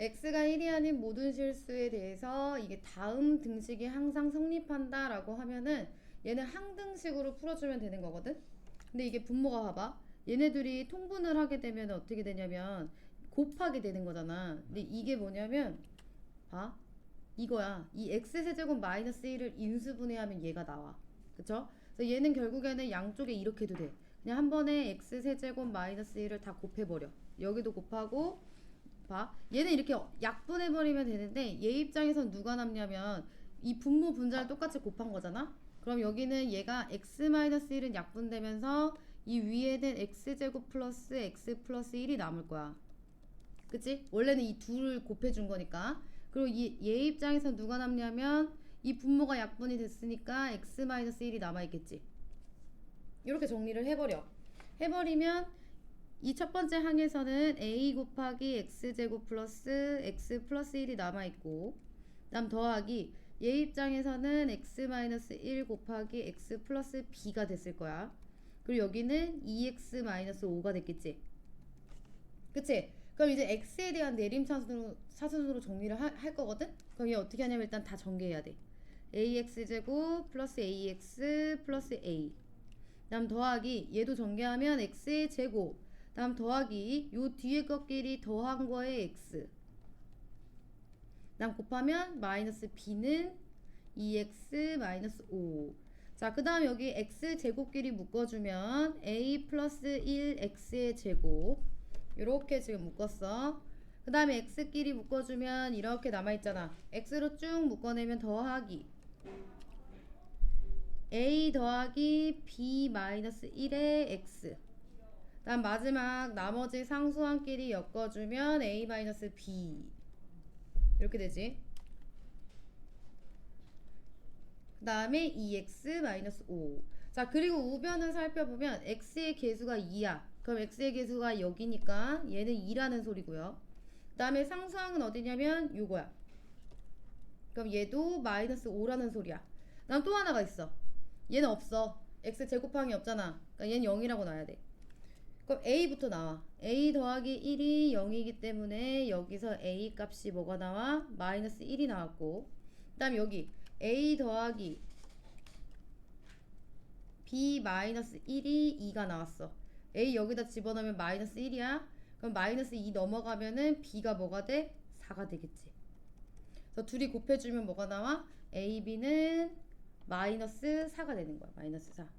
x가 1이 아닌 모든 실수에 대해서 이게 다음 등식이 항상 성립한다 라고 하면은 얘는 항등식으로 풀어주면 되는 거거든. 근데 이게 분모가 봐봐. 얘네들이 통분을 하게 되면 어떻게 되냐면 곱하게 되는 거잖아. 근데 이게 뭐냐면 봐. 이거야. 이 x 세제곱 마이너스 1을 인수분해하면 얘가 나와. 그쵸? 그래서 얘는 결국에는 양쪽에 이렇게 해도 돼. 그냥 한 번에 x 세제곱 마이너스 1을 다 곱해버려. 여기도 곱하고 봐. 얘는 이렇게 약분해버리면 되는데 얘 입장에선 누가 남냐면 이 분모 분자를 똑같이 곱한 거잖아. 그럼 여기는 얘가 x-1은 약분되면서 이 위에는 x제곱 플러스 x 플러스 1이 남을 거야. 그치? 원래는 이 둘을 곱해준 거니까. 그리고 이, 얘 입장에서 누가 남냐면 이 분모가 약분이 됐으니까 x-1이 남아있겠지. 이렇게 정리를 해버려. 해버리면 이 첫 번째 항에서는 a 곱하기 x제곱 플러스 x 플러스 1이 남아있고 다음 더하기 얘 입장에서는 x-1 곱하기 x 플러스 b가 됐을 거야. 그리고 여기는 2x-5가 됐겠지. 그치? 그럼 이제 x에 대한 내림차순으로 사순으로 정리를 하- 할 거거든? 그럼 얘 어떻게 하냐면 일단 다 전개해야 돼. ax제곱 플러스 ax 플러스 a 다음 더하기 얘도 전개하면 x의 제곱 다음 더하기 요 뒤에 것끼리 더한 거에 x 다음 곱하면 마이너스 b는 2x 마이너스 5. 자, 그 다음 여기 x 제곱끼리 묶어주면 a 플러스 1x의 제곱. 이렇게 지금 묶었어. 그 다음에 x끼리 묶어주면 이렇게 남아있잖아. x로 쭉 묶어내면 더하기. a 더하기 b 마이너스 1의 x. 다음 마지막 나머지 상수항끼리 엮어주면 a 마이너스 b. 이렇게 되지. 그 다음에 2x-5. 자, 그리고 우변을 살펴보면 x의 개수가 2야. 그럼 x의 개수가 여기니까 얘는 2라는 소리고요. 그 다음에 상수항은 어디냐면 요거야. 그럼 얘도 마이너스 5라는 소리야. 다음 또 하나가 있어. 얘는 없어. x 제곱항이 없잖아. 그러니까 얘는 0이라고 놔야 돼. 그럼 a부터 나와. a 더하기 1이 0이기 때문에 여기서 a 값이 뭐가 나와? 마이너스 1이 나왔고 그 다음 여기 a 더하기 b 마이너스 1이 2가 나왔어. a 여기다 집어넣으면 마이너스 1이야. 그럼 마이너스 2 넘어가면은 b가 뭐가 돼? 4가 되겠지. 그래서 둘이 곱해주면 뭐가 나와? a, b는 마이너스 4가 되는 거야. 마이너스 4.